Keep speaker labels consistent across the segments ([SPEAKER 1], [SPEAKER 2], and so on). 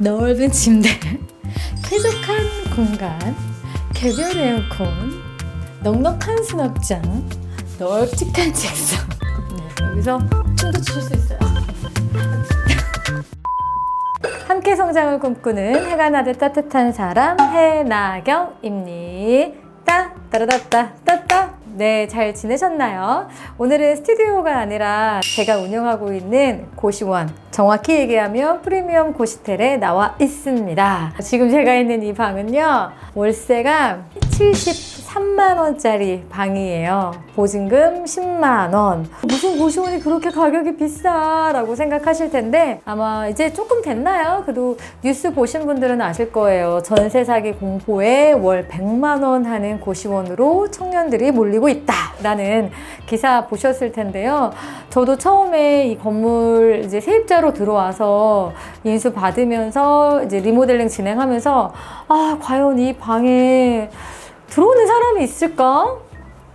[SPEAKER 1] 넓은 침대, 쾌적한 공간, 개별 에어컨, 넉넉한 수납장, 널찍한 책상. 네, 여기서 춤도 추실 수 있어요. 함께 성장을 꿈꾸는 해가 나듯 따뜻한 사람 해나경입니다. 따라다따 따따. 네, 잘 지내셨나요? 오늘은 스튜디오가 아니라 제가 운영하고 있는 고시원, 정확히 얘기하면 프리미엄 고시텔에 나와 있습니다. 지금 제가 있는 이 방은요, 월세가 73만원짜리 방이에요. 보증금 10만원. 무슨 고시원이 그렇게 가격이 비싸 라고 생각하실 텐데, 아마 이제 조금 됐나요? 그래도 뉴스 보신 분들은 아실 거예요. 전세 사기 공포에 월 100만원 하는 고시원으로 청년들이 몰리고 있다 라는 기사 보셨을 텐데요. 저도 처음에 이 건물 이제 세입자로 들어와서 인수 받으면서 이제 리모델링 진행하면서 아, 과연 이 방에 들어오는 사람이 있을까?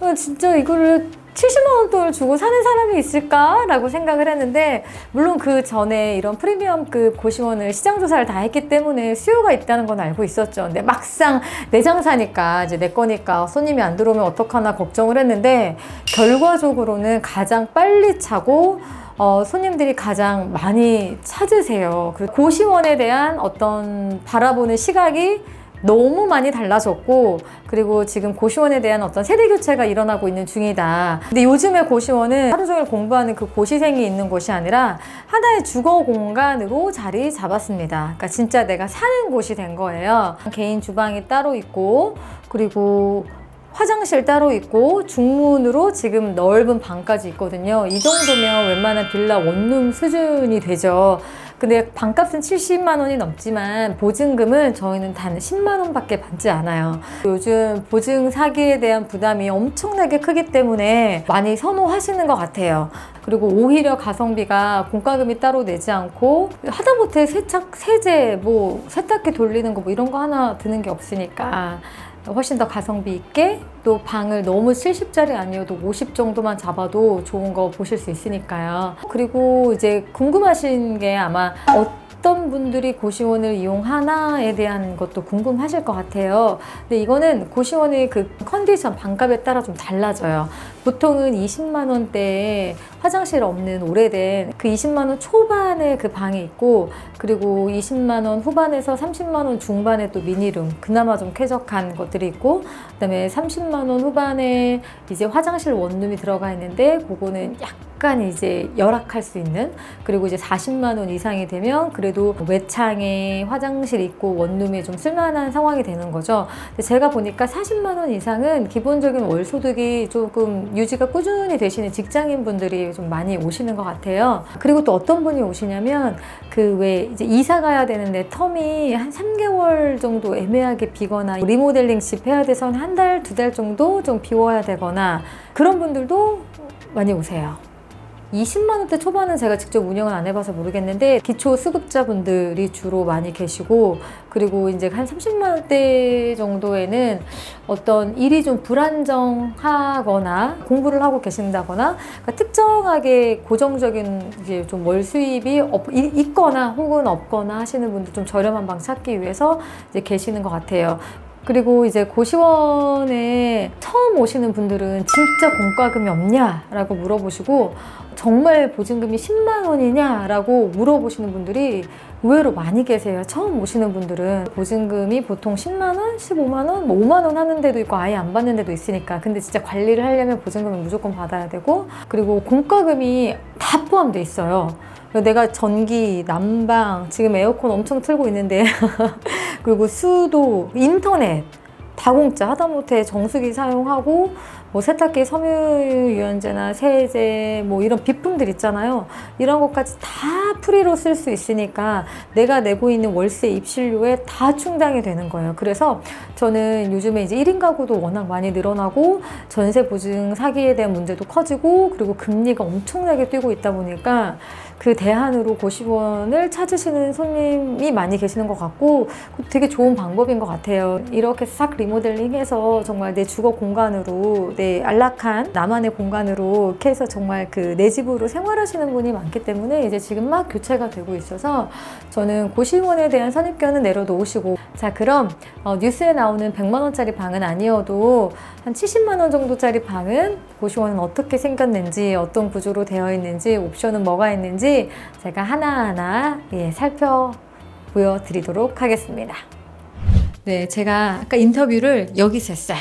[SPEAKER 1] 어, 진짜 이거를 70만 원 돈을 주고 사는 사람이 있을까라고 생각을 했는데 물론 그 전에 이런 프리미엄급 고시원을 시장 조사를 다 했기 때문에 수요가 있다는 건 알고 있었죠. 근데 막상 내 장사니까 이제 내 거니까 손님이 안 들어오면 어떡하나 걱정을 했는데 결과적으로는 가장 빨리 차고 어, 손님들이 가장 많이 찾으세요. 그 고시원에 대한 어떤 바라보는 시각이 너무 많이 달라졌고 그리고 지금 고시원에 대한 어떤 세대 교체가 일어나고 있는 중이다. 근데 요즘에 고시원은 하루 종일 공부하는 그 고시생이 있는 곳이 아니라 하나의 주거 공간으로 자리 잡았습니다. 그러니까 진짜 내가 사는 곳이 된 거예요. 개인 주방이 따로 있고 그리고 화장실 따로 있고 중문으로 지금 넓은 방까지 있거든요. 이 정도면 웬만한 빌라 원룸 수준이 되죠. 근데 방값은 70만 원이 넘지만 보증금은 저희는 단 10만 원밖에 받지 않아요. 요즘 보증 사기에 대한 부담이 엄청나게 크기 때문에 많이 선호하시는 것 같아요. 그리고 오히려 가성비가 공과금이 따로 내지 않고 하다못해 세탁 세제 뭐 세탁기 돌리는 거 뭐 이런 거 하나 드는 게 없으니까 훨씬 더 가성비 있게 또 방을 너무 70짜리 아니어도 50 정도만 잡아도 좋은 거 보실 수 있으니까요. 그리고 이제 궁금하신 게 아마 어 떤 분들이 고시원을 이용하나에 대한 것도 궁금하실 것 같아요. 근데 이거는 고시원의 그 컨디션, 방값에 따라 좀 달라져요. 보통은 20만 원대에 화장실 없는 오래된 그 20만 원 초반에 그 방이 있고 그리고 20만 원 후반에서 30만 원 중반에 또 미니룸 그나마 좀 쾌적한 것들이 있고 그다음에 30만 원 후반에 이제 화장실 원룸이 들어가 있는데 그거는 약간 이제 열악할 수 있는 그리고 이제 40만 원 이상이 되면 그래도 외창에 화장실 있고 원룸이 좀 쓸만한 상황이 되는 거죠. 근데 제가 보니까 40만 원 이상은 기본적인 월 소득이 조금 유지가 꾸준히 되시는 직장인 분들이 좀 많이 오시는 것 같아요. 그리고 또 어떤 분이 오시냐면 그 왜 이제 이사 가야 되는데 텀이 한 3개월 정도 애매하게 비거나 리모델링 집 해야 돼서 한 달, 두 달 정도 좀 비워야 되거나 그런 분들도 많이 오세요. 20만 원대 초반은 제가 직접 운영을 안 해봐서 모르겠는데 기초 수급자분들이 주로 많이 계시고 그리고 이제 한 30만 원대 정도에는 어떤 일이 좀 불안정하거나 공부를 하고 계신다거나 그러니까 특정하게 고정적인 이제 좀 월 수입이 없, 이- 있거나 혹은 없거나 하시는 분들 좀 저렴한 방 찾기 위해서 이제 계시는 것 같아요. 그리고 이제 고시원에 처음 오시는 분들은 진짜 공과금이 없냐라고 물어보시고 정말 보증금이 10만 원이냐라고 물어보시는 분들이 의외로 많이 계세요. 처음 오시는 분들은 보증금이 보통 10만 원, 15만 원, 뭐 5만 원 하는 데도 있고 아예 안 받는 데도 있으니까. 근데 진짜 관리를 하려면 보증금을 무조건 받아야 되고 그리고 공과금이 다 포함돼 있어요. 내가 전기, 난방, 지금 에어컨 엄청 틀고 있는데 그리고 수도, 인터넷 다 공짜 하다못해 정수기 사용하고 뭐 세탁기 섬유유연제나 세제 뭐 이런 비품들 있잖아요 이런 것까지 다 프리로 쓸 수 있으니까 내가 내고 있는 월세 입실료에 다 충당이 되는 거예요 그래서 저는 요즘에 이제 1인 가구도 워낙 많이 늘어나고 전세 보증 사기에 대한 문제도 커지고 그리고 금리가 엄청나게 뛰고 있다 보니까 그 대안으로 고시원을 찾으시는 손님이 많이 계시는 것 같고 되게 좋은 방법인 것 같아요. 이렇게 싹 리모델링해서 정말 내 주거 공간으로 내 네, 안락한 나만의 공간으로 이렇게 해서 정말 그 내 집으로 생활하시는 분이 많기 때문에 이제 지금 막 교체가 되고 있어서 저는 고시원에 대한 선입견은 내려놓으시고 자 그럼 어, 뉴스에 나오는 100만 원짜리 방은 아니어도 한 70만 원 정도짜리 방은 고시원은 어떻게 생겼는지 어떤 구조로 되어 있는지 옵션은 뭐가 있는지 제가 하나하나 예, 살펴 보여드리도록 하겠습니다. 네, 제가 아까 인터뷰를 여기서 했어요.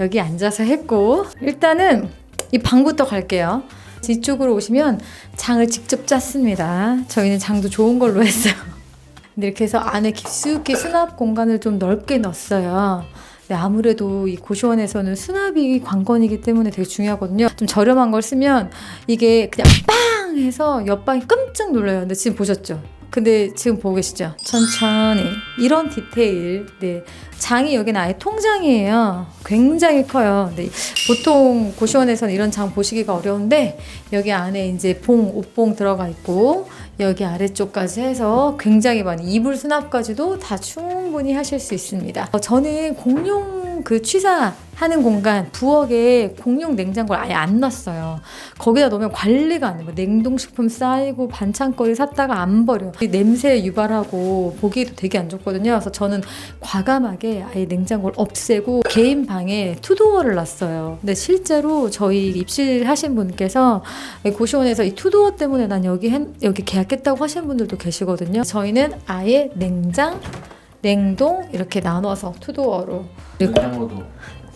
[SPEAKER 1] 여기 앉아서 했고 일단은 이 방부터 갈게요. 뒤쪽으로 오시면 장을 직접 짰습니다. 저희는 장도 좋은 걸로 했어요. 근데 이렇게 해서 안에 깊숙이 수납 공간을 좀 넓게 넣었어요. 네, 아무래도 이 고시원에서는 수납이 관건이기 때문에 되게 중요하거든요. 좀 저렴한 걸 쓰면 이게 그냥 빵 해서 옆방이 깜짝 놀라요. 근데 지금 보셨죠? 근데 지금 보고 계시죠? 천천히 이런 디테일. 네, 장이 여기는 아예 통장이에요. 굉장히 커요. 근데 보통 고시원에서는 이런 장 보시기가 어려운데 여기 안에 이제 봉, 옷봉 들어가 있고 여기 아래쪽까지 해서 굉장히 많이 이불 수납까지도 다 충분히 하실 수 있습니다. 어, 저는 공용 그 취사하는 공간 부엌에 공용 냉장고를 아예 안 놨어요. 거기다 놓으면 관리가 안 돼. 뭐 냉동식품 쌓이고 반찬거리 샀다가 안 버려. 이 냄새 유발하고 보기도 되게 안 좋거든요. 그래서 저는 과감하게 아예 냉장고를 없애고 개인 방에 투도어를 놨어요. 근데 실제로 저희 입실하신 분께서 고시원에서 이 투도어 때문에 난 여기 했- 여기 계약했다고 하시는 분들도 계시거든요. 저희는 아예 냉장, 냉동 이렇게 나눠서 투도어로. 그리고
[SPEAKER 2] 냉장고도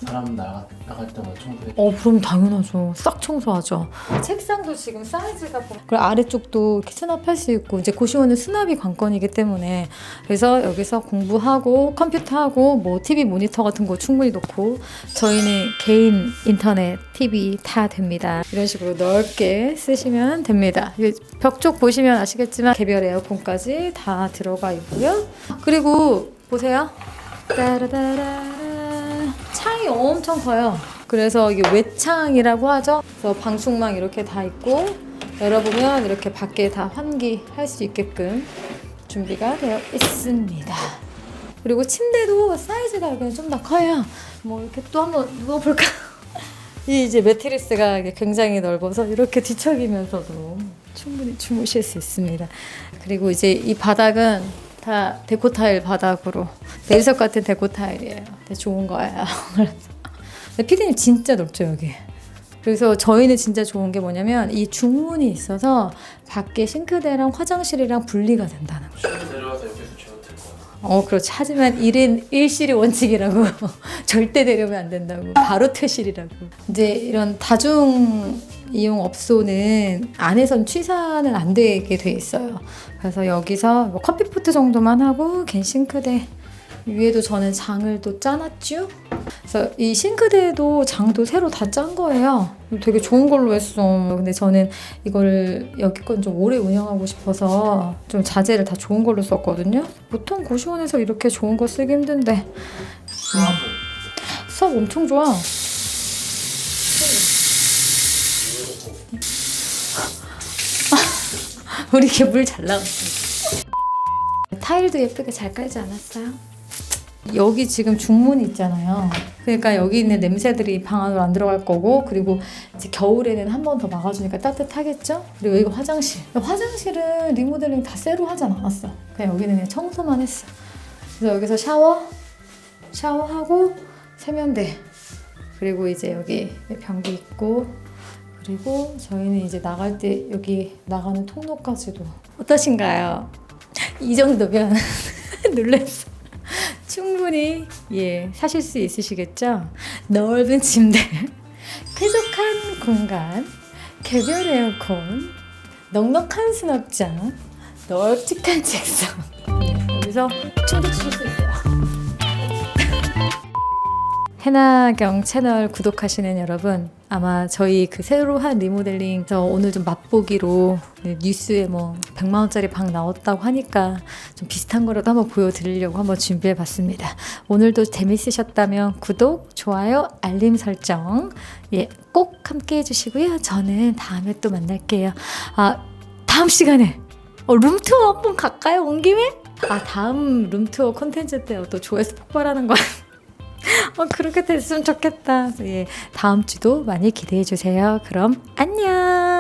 [SPEAKER 2] 사람 나가 나갈 때마다 청소해.
[SPEAKER 1] 어, 그럼 당연하죠. 싹 청소하죠. 책상도 지금 사이즈가 보면 그리고 아래쪽도 이렇게 수납할 수 있고 이제 고시원은 수납이 관건이기 때문에 그래서 여기서 공부하고 컴퓨터하고 뭐 TV 모니터 같은 거 충분히 놓고 저희는 개인 인터넷, TV 다 됩니다. 이런 식으로 넓게 쓰시면 됩니다. 벽 쪽 보시면 아시겠지만 개별 에어컨까지 다 들어가 있고요. 그리고 보세요. 따라다라 창이 엄청 커요. 그래서 이게 외창이라고 하죠. 그래서 방충망 이렇게 다 있고 열어보면 이렇게 밖에 다 환기할 수 있게끔 준비가 되어 있습니다. 그리고 침대도 사이즈가 여기는 좀 더 커요. 뭐 이렇게 또 한번 누워볼까? 이 이제 매트리스가 굉장히 넓어서 이렇게 뒤척이면서도 충분히 주무실 수 있습니다. 그리고 이제 이 바닥은 다 데코 타일 바닥으로 내리석 같은 데코 타일이에요. 좋은 거예요. 그래서 피디님 진짜 넓죠 여기. 그래서 저희는 진짜 좋은 게 뭐냐면 이 중문이 있어서 밖에 싱크대랑 화장실이랑 분리가 된다는 거.
[SPEAKER 2] 술 내려와서 거야.
[SPEAKER 1] 어, 그렇지. 하지만 1인 1실이 원칙이라고. 절대 내려면 안 된다고. 바로 퇴실이라고. 이제 이런 다중 이용 업소는 안에선 취사는 안 되게 돼 있어요. 그래서 여기서 뭐 커피포트 정도만 하고 걘 싱크대 위에도 저는 장을 또 짜놨죠. 그래서 이 싱크대도 장도 새로 다 짠 거예요. 되게 좋은 걸로 했어. 근데 저는 이거를 여기 건 좀 오래 운영하고 싶어서 좀 자재를 다 좋은 걸로 썼거든요. 보통 고시원에서 이렇게 좋은 거 쓰기 힘든데 수압 엄청 좋아. 우리 이렇게 물 잘 나갔어. 타일도 예쁘게 잘 깔지 않았어요? 여기 지금 중문이 있잖아요. 그러니까 여기 있는 냄새들이 방 안으로 안 들어갈 거고 그리고 이제 겨울에는 한 번 더 막아주니까 따뜻하겠죠? 그리고 이거 화장실. 화장실은 리모델링 다 새로 하지 않았어. 그냥 여기는 그냥 청소만 했어. 그래서 여기서 샤워, 샤워하고 세면대 그리고 이제 여기 변기 있고 그리고 저희는 이제 나갈 때 여기 나가는 통로까지도 어떠신가요? 이 정도면 놀랬어. 충분히 예 사실 수 있으시겠죠? 넓은 침대, 쾌적한 공간, 개별 에어컨, 넉넉한 수납장, 널찍한 책상. 네, 여기서 충분히 쉴수 있어요. 해나경 채널 구독하시는 여러분 아마 저희 그 새로 한 리모델링 저 오늘 좀 맛보기로 네, 뉴스에 뭐 100만 원짜리 방 나왔다고 하니까 좀 비슷한 거라도 한번 보여드리려고 한번 준비해 봤습니다. 오늘도 재밌으셨다면 구독, 좋아요, 알림 설정 예, 꼭 함께 해주시고요. 저는 다음에 또 만날게요. 아 다음 시간에 어, 룸투어 한번 갈까요? 온 김에? 아 다음 룸투어 콘텐츠 때 또 조회수 폭발하는 거 어, 그렇게 됐으면 좋겠다. 예, 다음 주도 많이 기대해 주세요. 그럼 안녕.